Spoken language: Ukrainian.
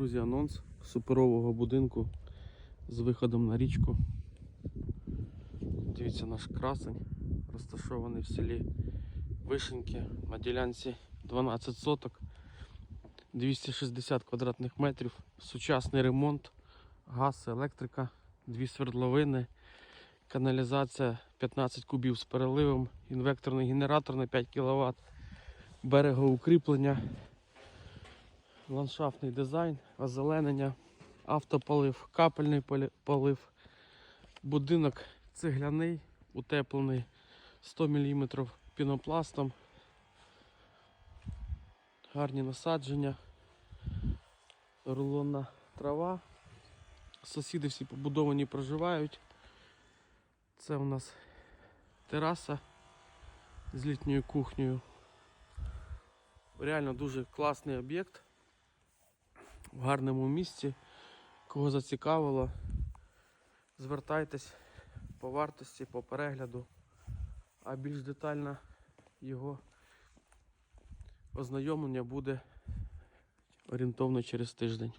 Друзі, анонс суперового будинку з виходом на річку. Дивіться наш красень, розташований в селі Вишеньки на ділянці 12 соток, 260 квадратних метрів, сучасний ремонт, газ, електрика, дві свердловини, каналізація 15 кубів з переливом, інвекторний генератор на 5 кВт, берегоукріплення ландшафтний дизайн, озеленення, автополив, капельний полив, будинок цегляний, утеплений 100 мм пінопластом, гарні насадження, рулонна трава. Сусіди всі побудовані проживають. Це у нас тераса з літньою кухнею. Реально дуже класний об'єкт в гарному місці. Кого зацікавило, звертайтесь по вартості, по перегляду, а більш детально його ознайомлення буде орієнтовно через тиждень.